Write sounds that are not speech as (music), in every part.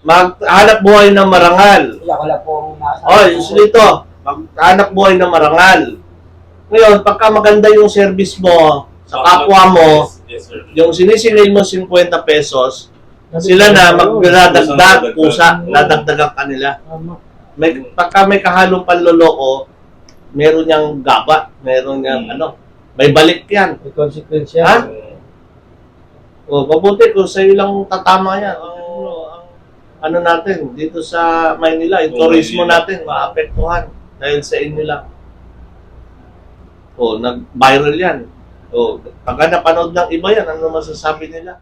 maghanap buhay ng marangal. Wala lang pong nasa. Oh, so dito, maghanap buhay ng marangal. Ngayon, pagka maganda yung service mo sa kapwa mo, Yes, sir. yung sinisingil mo 50 pesos, sila na magdadagdag pusa, dadagdagan kanila. Tama. May, pagka may kahalong panloloko, meron niyang gaba, meron niyang Hmm. ano, may balik yan. May consequence yan. Ha? O, mabuti kung sa'yo lang tatama yan. Ang, ang ano natin, dito sa Maynila, yung Oh, Maynila. natin, maapektuhan dahil sa inyo lang. O, nag-viral yan. O, pagka napanood ng iba yan, ano masasabi nila?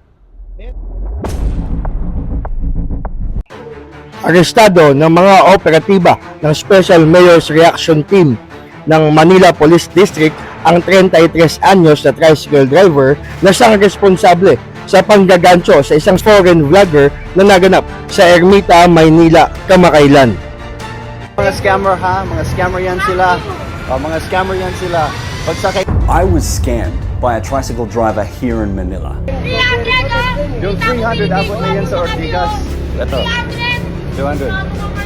arestado ng mga operatiba ng Special Mayor's Reaction Team ng Manila Police District ang 33 anyos na tricycle driver na siyang responsable sa panggagancho sa isang foreign vlogger na naganap sa Ermita, Maynila, kamakailan. Mga scammer ha, mga scammer yan sila. O, mga scammer yan sila. Pagsakay I was scammed by a tricycle driver here in Manila. yung 300 abot na yan sa Ortigas. Ito, 200.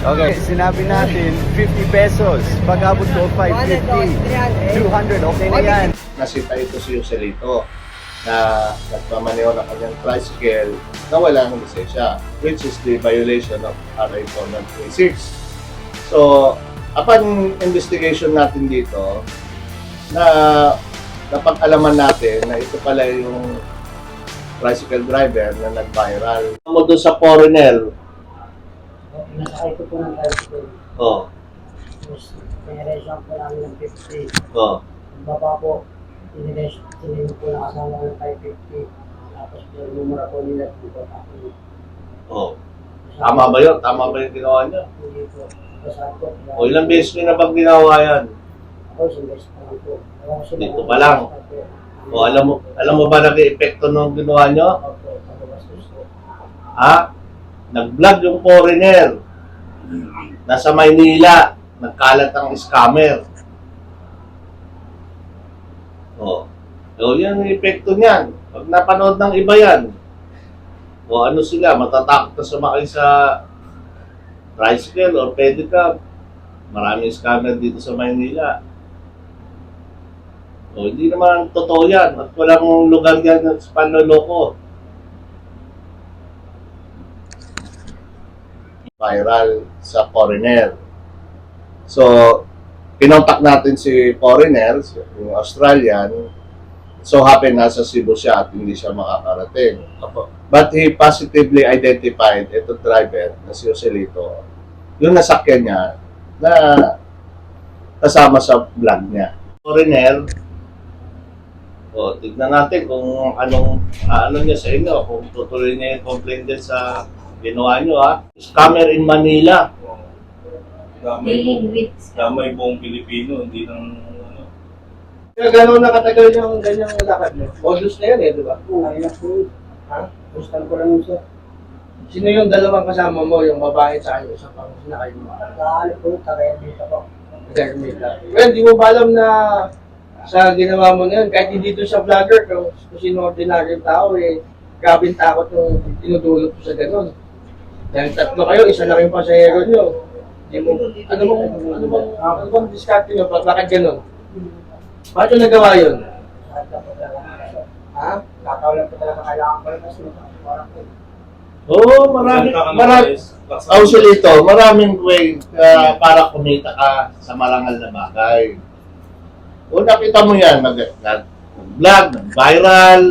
Okay, sinabi natin 50 pesos. Pag abot ko 550, 200, okay na yan. Nasita ito si Joselito na nagmamaneho ng kanyang tricycle na wala ng lisensya, which is the violation of RA 4136. So, upon investigation natin dito, na napag-alaman natin na ito pala yung tricycle driver na nag-viral. Mo doon sa foreigner, Nasakay ko po ng tricycle. oh, Tapos, pinaresan po namin ng 50. oh, Ang baba po, pinares, sinino po ng asawa ng 550. Tapos, yung numero po nila dito. Tapos, oh. Tama ba yun? Tama ba yung ginawa niya? Hindi po. Tapos ako, O ilang beses niyo na bang ginawa yan? Ako, sindes pa lang po. Ewan ko Dito pa lang. O alam mo, alam mo ba nag-epekto nung ginawa? Opo, po. Ha? Nag-vlog yung foreigner. Nasa Maynila. Nagkalat ang scammer. O. O yan ang epekto niyan. Pag napanood ng iba yan, o ano sila, matatakot na sumakay sa tricycle or pedicab. Maraming scammer dito sa Maynila. O, hindi naman totoo yan. At walang lugar yan sa panloloko. viral sa foreigner. So, kinontak natin si foreigner, yung Australian, so happen nasa Cebu siya at hindi siya makakarating. But he positively identified ito driver na si Joselito, yung nasakyan niya na kasama sa vlog niya. Foreigner, o, tignan natin kung anong ano niya sa inyo, kung tutuloy niya yung complaint din sa ginawa niyo ha. Scammer in Manila. Damay Dealing buong, with damay buong Pilipino, hindi lang ano. Kaya gano'n nakatagal yung ganyang lakad mo? Modus na yan eh, di ba? Oo, ngayon na po. Ha? Gustan ko lang yun siya. Sino yung dalawang kasama mo, yung babae sa iyo, sa pang sinakay mo? Nakakali po, takaya dito po. Garmita. Well, di mo ba alam na sa ginawa mo na yun, kahit hindi doon sa vlogger, kung, kung sino ordinaryong tao, eh, grabe yung takot yung tinutulog ko sa gano'n. Dahil tatlo kayo, isa lang yung pasahero nyo. Ano bang, ano bang, ano bang diskarte nyo? Bak- Bakit gano'n? Bakit yung nagawa yun? Ha? Kakaw lang po talaga kailangan ko lang. Oo, oh, marami, ng marami. Actually ito, maraming way uh, para kumita ka sa marangal na bagay. Kung nakita mo yan, nag, nag, vlog, nag-viral,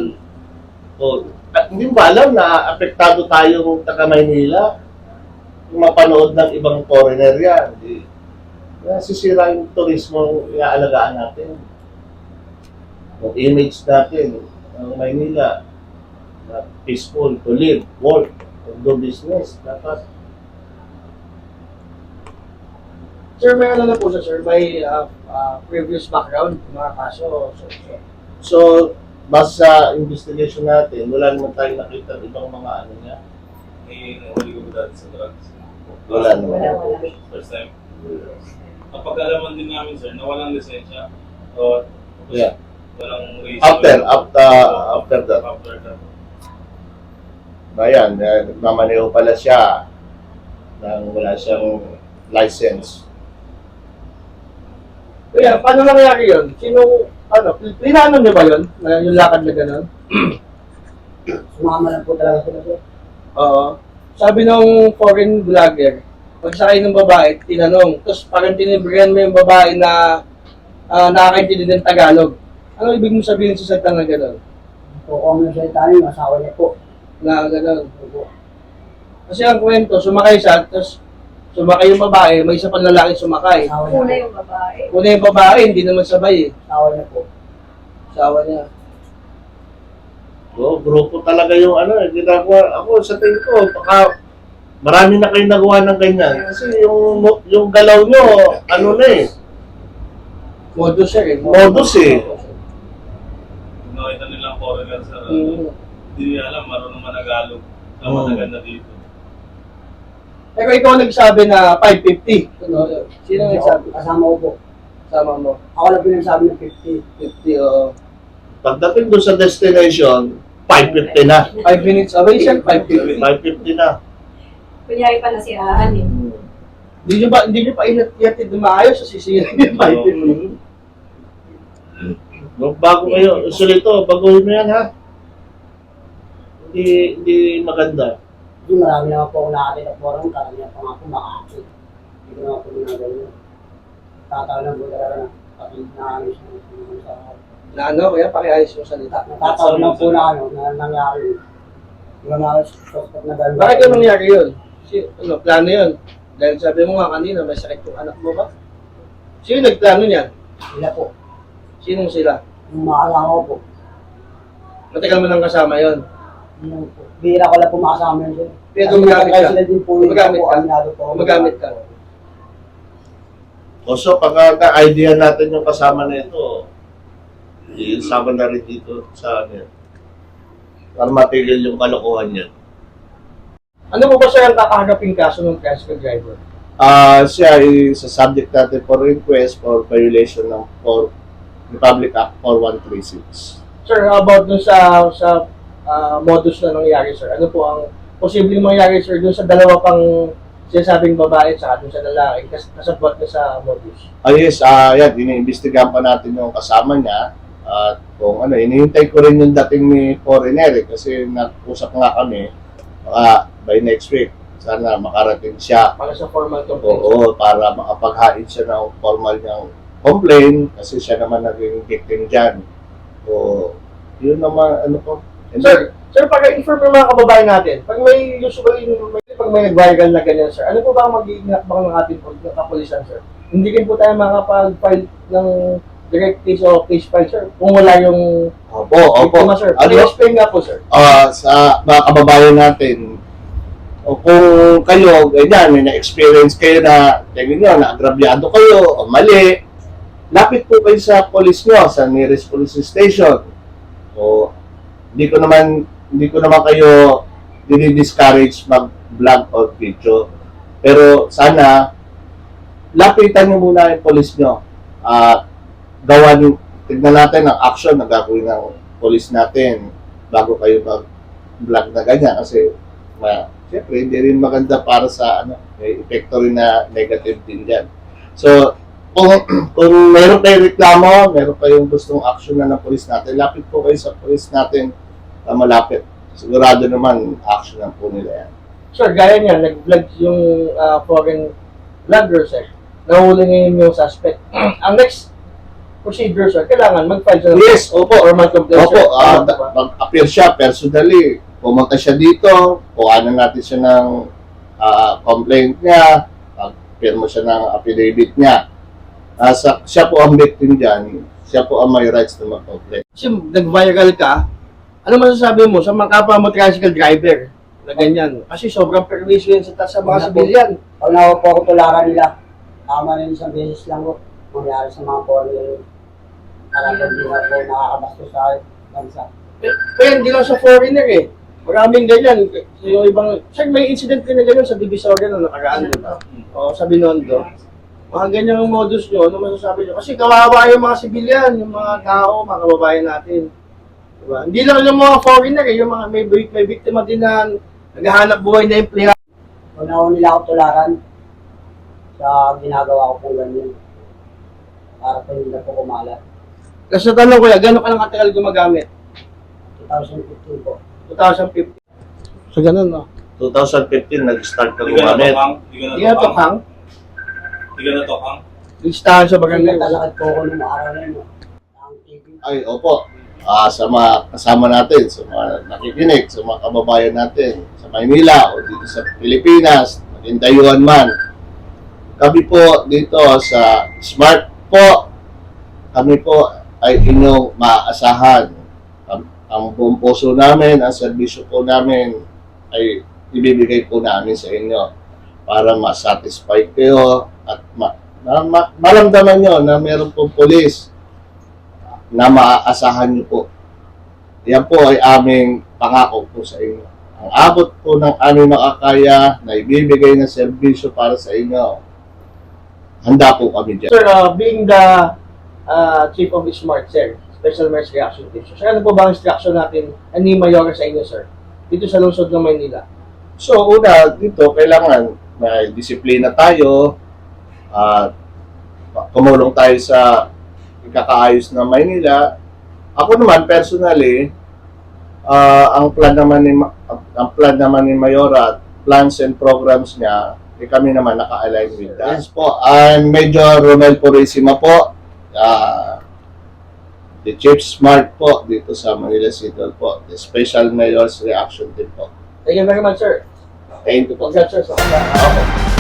o, at hindi mo ba alam na apektado tayong taga Maynila? Kung mapanood ng ibang foreigner yan, di, nasisira yung turismo yung iaalagaan natin. Yung image natin ng Maynila, na peaceful to live, work, and do business. Dapat Sir, may ano na po siya, sir, may uh, uh, previous background, mga kaso. So, so, So, base sa investigation natin, wala naman tayong nakita ng ibang mga ano niya. May nahuli ko dati sa drugs? Wala naman. Wala, wala. First time. Napag-alaman din namin, sir, na walang lisensya. O, Yeah. walang reason. After, after, after that. After that. Ayan, eh, nagmamaneho pala siya. nang wala siyang license. Kaya, paano nangyari yun? Sino, ano, plinano niyo ba yun? Na yung lakad na gano'n? (clears throat) Sumama lang po talaga sila. Oo. Sabi ng foreign vlogger, pagsakay ng babae, tinanong, tapos parang tinibrihan mo yung babae na uh, nakakaintindi ng Tagalog. Ano ibig mo sabihin sa salita na gano'n? Po, kung ano salita niyo, asawa niya po. Na gano'n. Opo. Kasi ang kwento, sumakay siya, tapos sumakay yung babae, may isa pang lalaki sumakay. Asawa Una yung babae. Una yung babae, hindi naman sabay eh. Asawa niya po. Asawa niya. So, grupo talaga yung ano, eh, ginagawa. Ako sa tingin ko, baka marami na kayong nagawa ng ganyan. Kasi yung yung galaw nyo, ano na eh, Modus siya eh. modus eh. Kung nakita nilang foreigner, sir, Mm. hindi nila alam, marunong managalog. Na Oo. matagal na dito. Pero ikaw nagsabi na 550. Ano, Sino nagsabi? Kasama ko po. Sama mo. Ako lang pinagsabi ng 50. 50 o Pagdating doon sa destination, 550 na. 5 minutes away siya, 550. 550 na. Kunyari pa nasiraan eh. Hindi nyo ba, hindi nyo pa inat-yatid na maayos sa sisira yung 550. No, bago kayo, usually ito, baguhin mo yan ha. Hindi, hindi maganda. Hindi marami naman po ako nakakita po rin. Karamihan pa nga po makakit. Hindi ko naman po ginagawa. Tatawa lang po talaga na pati na ano siya sa Na ano, kaya pakiayos yung salita. Natatawa lang po na ano, na nangyari. Ko na suspect na gano'n. Bakit yung nangyari yun? Si, ano, plano yun? Dahil sabi mo nga kanina, may sakit yung anak mo ba? Sino nagplano niyan? Sila po. Sinong sila? Yung mga kasama ko po. Matagal mo nang kasama yon. Yung po. Bira ko lang po makasama yun sila. Pero Kasi gumagamit ka? sila din po yung Gumagamit ka? Gumagamit ka? O so, pag na-idea natin yung kasama na ito, isama na rin dito sa ano yan. Para matigil yung kalokohan niya. Ano po ba siya ang kakaharaping kaso ng tricycle driver? Ah, siya ay sa subject natin for request for violation ng for Republic Act 4136. Sir, how about dun sa sa ah, modus na nangyari, sir? Ano po ang posibleng mangyari, sir, dun sa dalawa pang sinasabing babae at dun sa lalaki kas kasabot na sa modus? Ah, yes, ah, yan, iniimbestigahan pa natin yung kasama niya. At kung ano, inihintay ko rin yung dating ni foreigner eh, kasi nag-usap nga kami, baka by next week, sana makarating siya. Para sa formal complaint. Oo, para makapaghain siya ng formal niyang complaint kasi siya naman naging victim dyan. So, yun naman, ano po. And Sir, sir, pag inform ng mga kababayan natin, pag may usually, may, pag may nag-viral na ganyan, sir, ano po ba ang magiging hakbang ng ating kapulisan, sir? Hindi rin po tayo makapag-file ng direct case o case file, sir, kung wala yung Opo, opo. biktima, sir. Ano, I-explain nga po, sir. ah, sa mga kababayan natin, o kung kayo, ganyan, may na-experience kayo na, tingin nyo, na-agrabyado kayo, o mali, lapit po kayo sa police nyo, sa nearest police station. O, hindi ko naman, hindi ko naman kayo dinidiscourage mag-vlog or video. Pero sana, lapitan nyo muna yung police nyo. At gawan, tignan natin ang action na gagawin ng police natin bago kayo mag-vlog na ganyan. Kasi, ma, siyempre, hindi rin maganda para sa, ano, may epekto rin na negative din dyan. So, kung, (clears throat) kung meron kayong reklamo, meron kayong gustong action na ng police natin, lapit po kayo sa police natin na malapit. Sigurado naman, action na po nila yan. Sir, gaya niya, nag-vlog yung ah, foreign vlogger, sir. Nahuli ngayon yung suspect. (clears throat) ang next procedure, sir, kailangan mag-file siya ng Yes, opo. formal complaint, Opo, sir. ah, Tama da- ba? mag-appear siya personally. Pumunta siya dito, kuhanan natin siya ng ah, complaint niya, mag-firma siya ng affidavit niya. Ah, sa, siya po ang victim dyan, siya po ang may rights na mag-complain. Kasi nag-viral ka, ano masasabi mo sa mga kapwa mo tricycle driver na ganyan? Kasi sobrang permiso yan sa, sa mga Wala po. civilian. Pag nawa po ako tularan nila, tama na yun isang beses lang po. Mangyari sa mga foreigner. Po hindi na po nakakabastos sa bansa. Kaya hindi lang sa foreigner eh. Maraming ganyan. Yung ibang, sir, may incident din na ganyan sa Divisoria na nakaraan, di ba? O sa Binondo. Mga ganyan ang modus nyo, ano masasabi nyo? Kasi kawawa yung mga civilian, yung mga tao, mga kababayan natin. Diba? Hindi lang yung mga foreigner eh, yung mga may, may biktima din na naghahanap buhay na empleyado. Huwag na ako nila ako tularan sa ginagawa ko pong ganyan. Para po na po kumalat. Kasi sa tanong kuya, gano'n ka lang katagal gumagamit? 2015 po. 2015. So ganun, no? 2015, nag-start ka gumamit. Hindi ka Hindi na to. Hindi natokang. Listahan sa barangay. naglalakad po ako nung araw na yun. no. Ang TV. Ay, opo. Ah, sa mga kasama natin, sa mga nakikinig, sa mga kababayan natin, sa Maynila o dito sa Pilipinas, maging dayuhan man. Kami po dito sa Smart po, kami po ay inyong maaasahan. Ang, ang buong puso namin, ang serbisyo po namin ay ibibigay po namin sa inyo para ma-satisfy kayo at ma- ma- ma- maramdaman nyo na meron pong polis na maaasahan nyo po. Yan po ay aming pangako po sa inyo. Ang abot po ng aming makakaya na ibibigay na serbisyo para sa inyo. Handa po kami dyan. Sir, uh, being the uh, chief of the Smart, sir, Special Mayor's Reaction Team. So, sir, ano po ba ang instruction natin ani Mayor sa inyo, sir? Dito sa lungsod ng Maynila. So, una, dito, kailangan may disiplina tayo at tumulong tayo sa ikakaayos ng Maynila. Ako naman, personally, ah, ang plan naman ni ang plan naman ni Mayora, plans and programs niya, eh, kami naman naka-align with that. Yes po, I'm Major Romel Purisima po. Ah, the Chief Smart po dito sa Manila City po. The Special Mayor's Reaction Team po. Thank you very much, sir. Thank you po. Congrats, sir. sa- Opo.